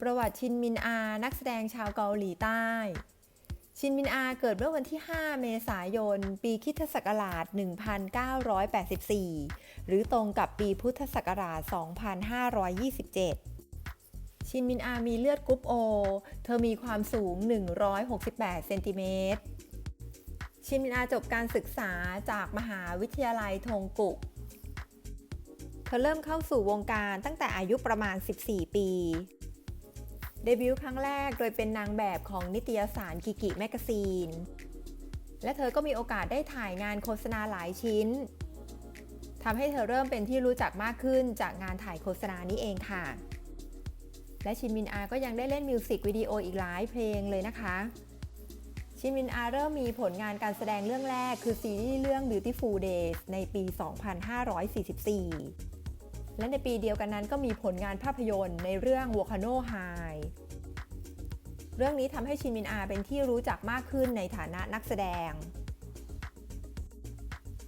ประวัติชินมินอา นักแสดงชาวเกาหลีใต้ ชินมินอาเกิดเมื่อวันที่ 5 เมษายน ปีคริสตศักราช 1984 หรือตรงกับปีพุทธศักราช 2527 ชินมินอามีเลือดกรุ๊ปโอ เธอมีความสูง 168 เซนติเมตร ชินมินอาจบการศึกษาจากมหาวิทยาลัยทงกุก เธอเริ่มเข้าสู่วงการตั้งแต่อายุประมาณ 14 ปี เดบิวต์ครั้งแรกโดยเป็นนางแบบของนิตยสารกิกิแมกซีน และเธอก็มีโอกาสได้ถ่ายงานโฆษณาหลายชิ้นทำให้เธอเริ่มเป็นที่รู้จักมากขึ้นจากงานถ่ายโฆษณานี้เองค่ะ และชินมินอาก็ยังได้เล่นมิวสิกวิดีโออีกหลายเพลงเลยนะคะ ชินมินอาเริ่มมีผลงานการแสดงเรื่องแรกคือซีรีส์เรื่อง Beautiful Days ในปี 2544 และในปีเดียวกันนั้นก็มีผลงานภาพยนตร์ในเรื่อง Volcano High เรื่องนี้ทำให้ชินมินอาเป็นที่รู้จักมากขึ้นในฐานะนักแสดง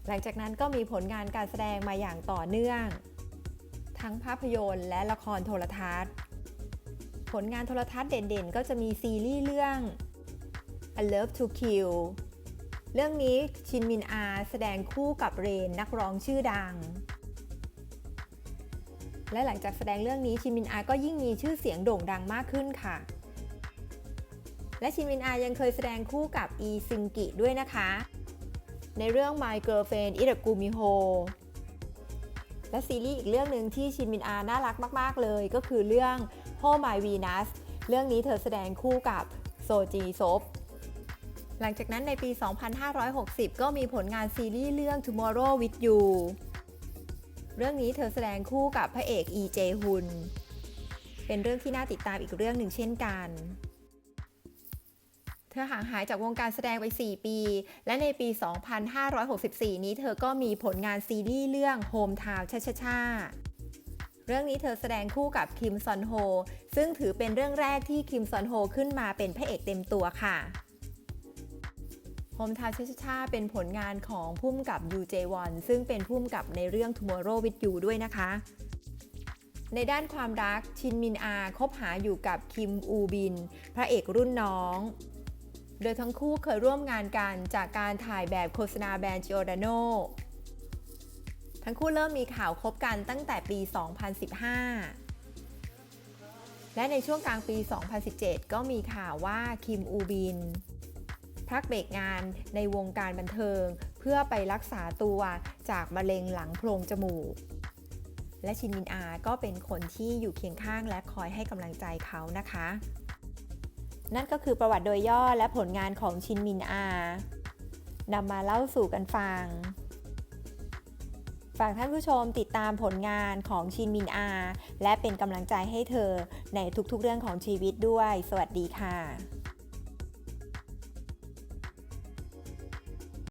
หลังจากนั้นก็มีผลงานการแสดงมาอย่างต่อเนื่อง ทั้งภาพยนตร์และละครโทรทัศน์ ผลงานโทรทัศน์เด่นๆ ก็จะมีซีรีส์เรื่อง I Love to Kill เรื่องนี้ชินมินอาแสดงคู่กับเรนนักร้องชื่อดัง และหลังจากแสดงเรื่องนี้ชินมินอาก็ยิ่งมีชื่อเสียงโด่งดังมากขึ้นค่ะ และชินมินอายังเคยแสดงคู่กับอีซึงกิด้วยนะคะ ในเรื่อง My Girlfriend i t a g u m i h o และซีรีส์อีกเรื่องหนึ่งที่ชินมินอาน่ารักมาก ๆ เลย ก็คือเรื่อง Ho My Venus เรื่องนี้เธอแสดงคู่กับโซจีซบหลังจากนั้นในปี 2560 ก็มีผลงานซีรีส์เรื่อง Tomorrow with You เรื่องนี้เธอแสดงคู่กับพระเอกอีเจฮุน เป็นเรื่องที่น่าติดตามอีกเรื่องหนึ่งเช่นกัน เธอห่างหายจากวงการแสดงไป 4 ปี และในปี 2564 นี้เธอก็มีผลงานซีรีส์เรื่อง Home Town ชาชาชาเรื่องนี้เธอแสดงคู่กับคิมซอนโฮ ซึ่งถือเป็นเรื่องแรกที่คิมซอนโฮขึ้นมาเป็นพระเอกเต็มตัวค่ะ โฮมทาวชาชาเป็นผลงานของพุ่มกับยูเจวอนซึ่งเป็นพุ่มกับในเรื่อง Tomorrow with You ด้วยนะคะ ในด้านความรักชินมินอาคบหาอยู่กับคิมอูบิน พระเอกรุ่นน้อง โดยทั้งคู่เคยร่วมงานกันจากการถ่ายแบบโฆษณาแบรนด์จิโอดาโนทั้งคู่เริ่มมีข่าวคบกันตั้งแต่ปี 2015และในช่วงกลางปี 2017 ก็มีข่าวว่าคิมอูบิน พักเบรกงานในวงการบันเทิง เพื่อไปรักษาตัวจากมะเร็งหลังโพรงจมูก และชินมินอาก็เป็นคนที่อยู่เคียงข้างและคอยให้กำลังใจเขานะคะ นั่นก็คือประวัติโดยย่อและผลงานของชินมินอานำมาเล่าสู่กันฟังฝากท่านผู้ชมติดตามผลงานของชินมินอา และเป็นกำลังใจให้เธอในทุกๆเรื่องของชีวิตด้วย สวัสดีค่ะ